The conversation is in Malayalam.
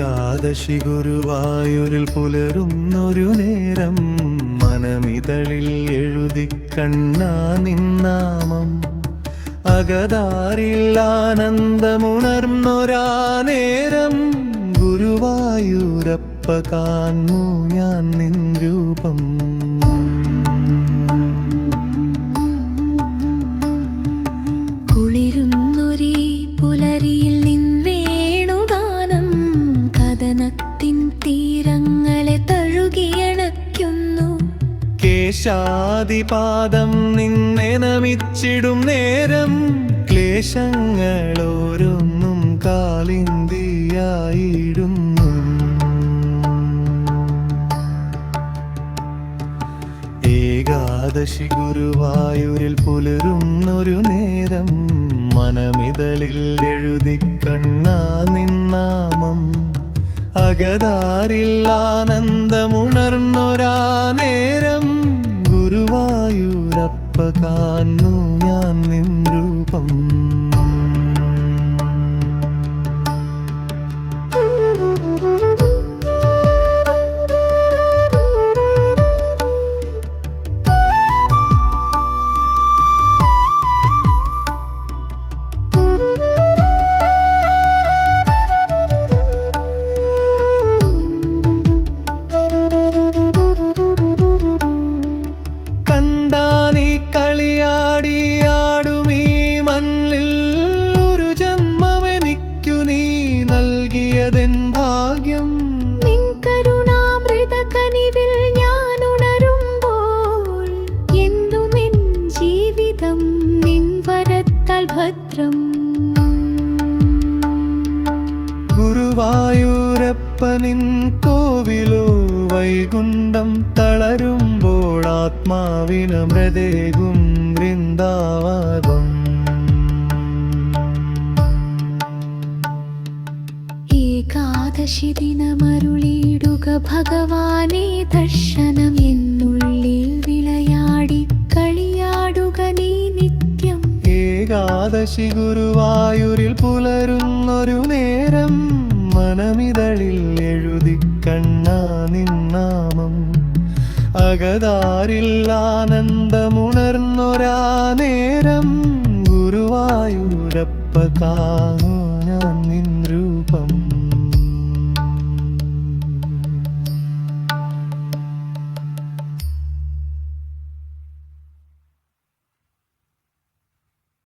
ഏകാദശി ഗുരുവായൂരിൽ പുലരുന്നൊരു നേരം മനമിതളിൽ എഴുതി കണ്ണാ നിന്നാമം അകതാരിൽ ആനന്ദമുണർന്നൊരാ നേരം ഗുരുവായൂരപ്പ കാൺമു ഞാൻ നിൻ രൂപം. തീരങ്ങളെ തഴുകിയണയ്ക്കുന്നു കേശാദിപാദം നിന്നെ നമിച്ചിടും നേരം. ക്ലേശങ്ങളോരൊന്നും കാലിന്തിയായിടുന്നു. ഏകാദശി ഗുരുവായൂരിൽ പുലരുന്നൊരു നേരം. മനമിതളിൽ എഴുതി കണ്ണാ നിന്നാമം അകതാരിൽ ആനന്ദമുണർന്നൊരാ നേരം ഗുരുവായൂരപ്പ കാണു ഞാൻ നിൻ രൂപം. ഭദ്രം. ഗുരുവായൂരപ്പനിൻ കോവിലോ വൈകുണ്ഠം തളരുമ്പോൾ ആത്മാവിനമൃതേകും വൃന്ദാവാദം ഏകാദശി ദിനമരുളിയിടുക ഭഗവാനെ ദർശനം ഏകാദശി ഗുരുവായൂരിൽ പുലരുന്നൊരു നേരം മനമിതളിൽ എഴുതി കണ്ണാ നിന്നാമം അകതാരിൽ ആനന്ദമുണർന്നൊരാ നേരം ഗുരുവായൂരപ്പ കാണു.